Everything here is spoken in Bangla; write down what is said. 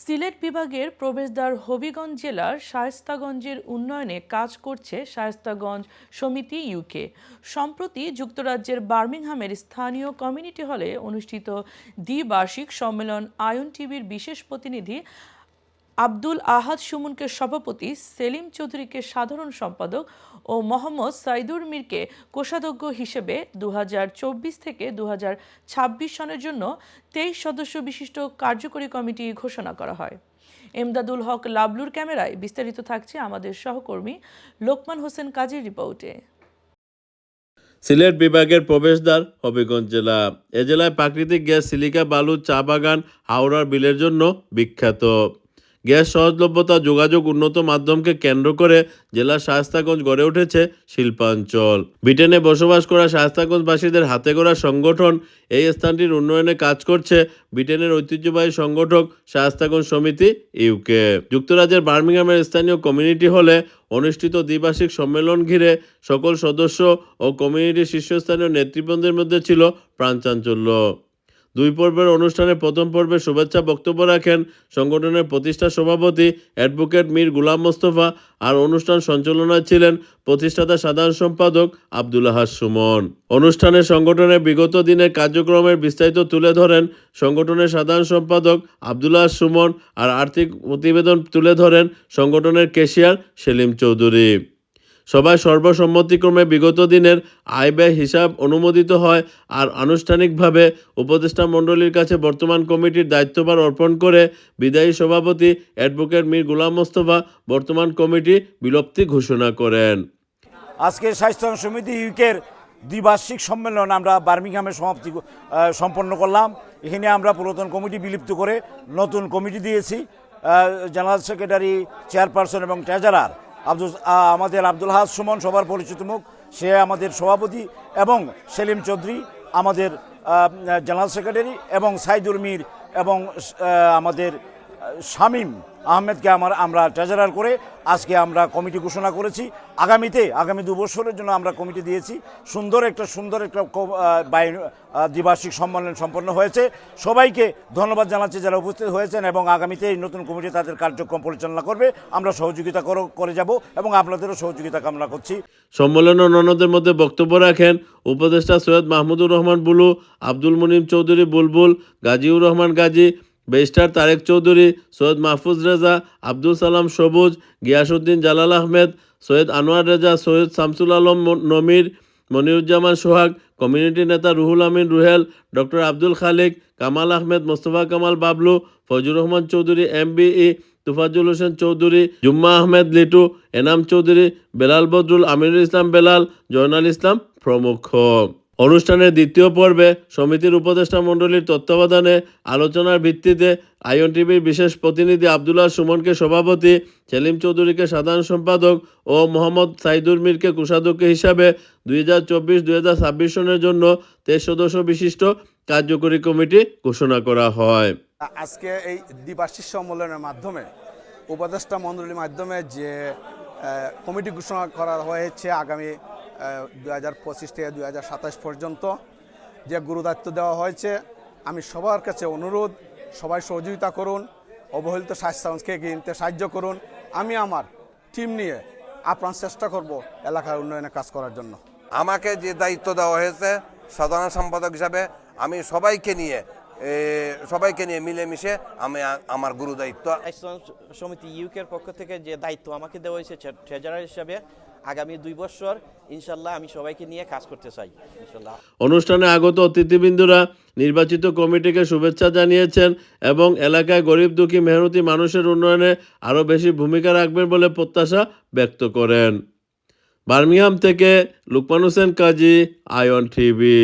সিলেট বিভাগের প্রবেশদ্বার হবিগঞ্জ জেলার শায়স্তাগঞ্জের উন্নয়নে কাজ করছে শায়স্তাগঞ্জ সমিতি ইউকে সম্প্রতি যুক্তরাজ্যের বার্মিংহামের স্থানীয় কমিউনিটি হলে অনুষ্ঠিত দ্বিবার্ষিক সম্মেলন আয়ন টিভির বিশেষ প্রতিনিধি আব্দুল আহাদ সুমনকে সভাপতি, সেলিম চৌধুরীকে সাধারণ সম্পাদক ও মোহাম্মদ সাইদুর মিরকে কোষাধ্যক্ষ হিসেবে দু হাজার চব্বিশ থেকে দু সনের জন্য তেইশ সদস্য বিশিষ্ট কার্যকরী কমিটি ঘোষণা করা হয়। এমদাদুল হক লাবলুর ক্যামেরায় বিস্তারিত থাকছে আমাদের সহকর্মী লোকমান হোসেন কাজীর রিপোর্টে। সিলেট বিভাগের প্রবেশদ্বার, হবিগঞ্জ জেলা। এ জেলায় প্রাকৃতিক গ্যাস, সিলিকা, বালু, চা বাগান, হাওড়ার বিলের জন্য বিখ্যাত। গ্যাস সহজলভ্যতা যোগাযোগ উন্নত মাধ্যমকে কেন্দ্র করে জেলার শায়স্তাগঞ্জ গড়ে উঠেছে শিল্পাঞ্চল। ব্রিটেনে বসবাস করা শায়স্তাগঞ্জবাসীদের হাতে গড়া সংগঠন এই স্থানটির উন্নয়নে কাজ করছে ব্রিটেনের ঐতিহ্যবাহী সংগঠক শায়স্তাগঞ্জ সমিতি ইউকে যুক্তরাজ্যের বার্মিংহামের স্থানীয় কমিউনিটি হলে অনুষ্ঠিত দ্বিবার্ষিক সম্মেলন ঘিরে সকল সদস্য ও কমিউনিটির শীর্ষস্থানীয় নেতৃবৃন্দের মধ্যে ছিল প্রাণচাঞ্চল্য। দুই পর্বের অনুষ্ঠানে প্রথম পর্বে শুভেচ্ছা বক্তব্য রাখেন সংগঠনের প্রতিষ্ঠা সভাপতি অ্যাডভোকেট মীর গুলাম মোস্তফা আর অনুষ্ঠান সঞ্চালনায় ছিলেন প্রতিষ্ঠাতা সাধারণ সম্পাদক আবদুল্লাহ সুমন। অনুষ্ঠানে সংগঠনের বিগত দিনের কার্যক্রমের বিস্তারিত তুলে ধরেন সংগঠনের সাধারণ সম্পাদক আবদুল্লাহ সুমন আর আর্থিক প্রতিবেদন তুলে ধরেন সংগঠনের কেশিয়ার সেলিম চৌধুরী। সভায় সর্বসম্মতিক্রমে বিগত দিনের আয় ব্যয় হিসাব অনুমোদিত হয় আর আনুষ্ঠানিকভাবে উপদেষ্টা মণ্ডলীর কাছে বর্তমান কমিটির দায়িত্বভার অর্পণ করে বিদায়ী সভাপতি অ্যাডভোকেট মীর গুলাম মোস্তফা বর্তমান কমিটি বিলুপ্তি ঘোষণা করেন। আজকে স্বাস্থ্য সমিতি ইউকের দ্বিবার্ষিক সম্মেলন আমরা বার্মিংহামে সমাপ্তি সম্পন্ন করলাম। এখানে আমরা পুরাতন কমিটি বিলুপ্ত করে নতুন কমিটি দিয়েছি। জেনারেল সেক্রেটারি, চেয়ারপারসন এবং ট্রেজারার আব্দুল আমাদের আব্দুল হাজ সুমন, সবার পরিচিত মুখ। সে আমাদের সভাপতি এবং সেলিম চৌধুরী, আমাদের জেনারেল সেক্রেটারি এবং সাইদুর মির এবং আমাদের শামীম। আহমেদকে আমার আমরা ট্রেজারার করে আজকে আমরা কমিটি ঘোষণা করেছি। আগামীতে, আগামী দু বছরের জন্য আমরা কমিটি দিয়েছি। সুন্দর একটা সুন্দর একটা দ্বিবার্ষিক সম্মেলন সম্পন্ন হয়েছে। সবাইকে ধন্যবাদ জানাচ্ছি যারা উপস্থিত হয়েছেন এবং আগামীতে এই নতুন কমিটি তাদের কার্যক্রম পরিচালনা করবে। আমরা সহযোগিতা করো- যাব এবং আপনাদেরও সহযোগিতা কামনা করছি। সম্মেলনে অন্যান্যদের মধ্যে বক্তব্য রাখেন উপদেষ্টা সৈয়দ মাহমুদুর রহমান বুলু, আব্দুল মুনিম চৌধুরী বুলবুল, গাজীউর রহমান গাজী বেস্টার তারেক চৌধুরী, সৈয়দ মাহফুজ রেজা, আব্দুল সালাম সবুজ, গিয়াসউদ্দিন জালাল আহমেদ, সৈয়দ আনোয়ার রেজা, সৈয়দ শামসুল আলম নমির, মনিরুজ্জামান সোহাগ, কমিউনিটি নেতা রুহুল আমিন রুহেল, ডক্টর আব্দুল খালিক, কামাল আহমেদ, মোস্তফা কামাল বাবলু ফজুর রহমান চৌধুরী, এমবিই তুফাজুল হোসেন চৌধুরী, জুম্মা আহমেদ লিটু, এনাম চৌধুরী, বেলাল বদরুল আমিরুল ইসলাম বেলাল, জয়নাল ইসলাম প্রমুখ। অনুষ্ঠানের দ্বিতীয় পর্বে সমিতির উপদেষ্টা মণ্ডলীর তত্ত্বাবধানে আলোচনার ভিত্তিতে আইন টিভির বিশেষ প্রতিনিধি আবদুল্লাহ সুমনকে সভাপতি সেলিম চৌধুরীকে সাধারণ সম্পাদক ও মোহাম্মদ সাইদুর মিরকে কোষাধ্যক্ষ হিসাবে দুই হাজার চব্বিশ, দুই হাজার ছাব্বিশ সনের জন্য তেইশ সদস্য বিশিষ্ট কার্যকরী কমিটি ঘোষণা করা হয়। আজকে এই দ্বিবার্ষিক সম্মেলনের মাধ্যমে, উপদেষ্টা মণ্ডলীর মাধ্যমে যে কমিটি ঘোষণা করা হয়েছে আগামী দুই হাজার পঁচিশ থেকে দুই হাজার সাতাশ পর্যন্ত যে গুরুদায়িত্ব দেওয়া হয়েছে আমি সবার কাছে অনুরোধ সবাই সহযোগিতা করুন অবহেলিত স্বাস্থ্যকে এগিয়ে নিতে সাহায্য করুন। আমি আমার টিম নিয়ে আপ্রাণ চেষ্টা করব এলাকার উন্নয়নে কাজ করার জন্য। আমাকে যে দায়িত্ব দেওয়া হয়েছে সাধারণ সম্পাদক হিসাবে আমি সবাইকে নিয়ে সবাইকে নিয়ে মিলেমিশে আমি আমার গুরু দায়িত্ব সমিতি ইউকের পক্ষ থেকে যে দায়িত্ব আমাকে দেওয়া হয়েছে ট্রেজারার হিসাবে আগামী দুই বছর ইনশাল্লাহ আমি সবাইকে নিয়ে কাজ করতে চাই অনুষ্ঠানে আগত অতিথিবৃন্দরা নির্বাচিত কমিটিকে শুভেচ্ছা জানিয়েছেন এবং এলাকায় গরিব দুঃখী মেহনতি মানুষের উন্নয়নে আরও বেশি ভূমিকা রাখবেন বলে প্রত্যাশা ব্যক্ত করেন। বার্মিংহাম থেকে লুকমান হোসেন, কাজী আয়ন টিভি।